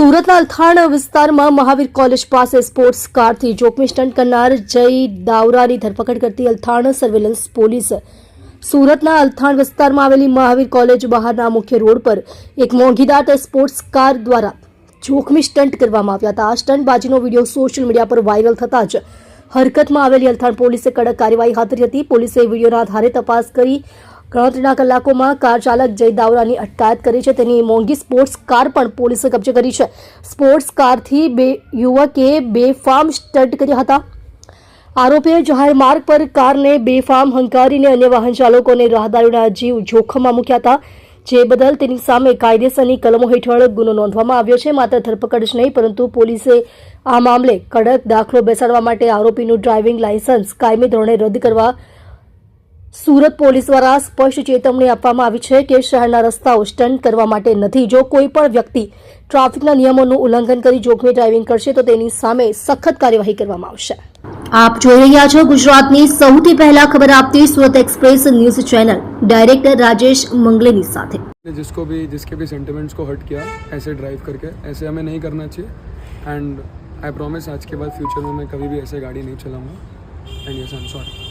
સુરતના અલથાણ વિસ્તારમાં મહાવીર કોલેજ પાસે સ્પોર્ટ્સ કારથી જોખમી સ્ટન્ટ કરનાર જય દાવરાની ધરપકડ કરતી અલથાણ સર્વેલન્સ પોલીસ સુરતના અલથાણ વિસ્તારમાં આવેલી મહાવીર કોલેજ બહારના મુખ્ય રોડ પર એક મોંઘીદાટ સ્પોર્ટ્સ કાર દ્વારા જોખમી સ્ટન્ટ કરવામાં આવ્યા હતા. આ સ્ટન્ટબાજીનો વીડિયો સોશિયલ મીડિયા પર વાયરલ થતાં જ હરકતમાં આવેલી અલથાણ પોલીસે કડક કાર્યવાહી હાથ હતી. પોલીસે વિડીયોના આધારે તપાસ કરી ગણતરીના કલાકોમાં કાર ચાલક જય દાવરાની અટકાયત કરી છે. તેની મોંઘી સ્પોર્ટ્સ કાર પણ પોલીસે કબજે કરી છે. સ્પોર્ટ્સ કારથી બે યુવકે બેફામ સ્ટન્ટ કર્યા હતા. આરોપીએ જાહેર માર્ગ પર કારને બેફામ હંકારીને અન્ય વાહન ચાલકોને રાહદારીઓના જીવ જોખમમાં મૂક્યા હતા. જે બદલ તેની સામે કાયદેસરની કલમો હેઠળ ગુનો નોંધવામાં આવ્યો છે. માત્ર ધરપકડ જ નહીં, પરંતુ પોલીસે આ મામલે કડક દાખલો બેસાડવા માટે આરોપીનું ડ્રાઇવિંગ લાયસન્સ કાયમી ધોરણે રદ કરવા સુરત પોલીસ દ્વારા સ્પષ્ટ ચેતવણી આપવામાં આવી છે કે શહેરના રસ્તાઓ સ્ટન્ટ કરવા માટે નથી જો કોઈ પણ વ્યક્તિ ટ્રાફિકના નિયમોનું ઉલ્લંઘન કરી જોખમી ડ્રાઇવિંગ કરશે તો તેની સામે સખત કાર્યવાહી કરવામાં આવશે આપ જોઈ રહ્યા છો ગુજરાતની સૌથી પહેલા ખબર આપતી Surat express news channel director Rajesh મંગલેની સાથે ने जिसको भी जिसके भी सेंटिमेंट्स को हर्ट किया ऐसे ड्राइव करके ऐसे हमें नहीं करना चाहिए एंड आई प्रॉमिस आज के बाद फ्यूचर में मैं कभी भी ऐसे गाड़ी नहीं चलाऊंगा and yes I am sorry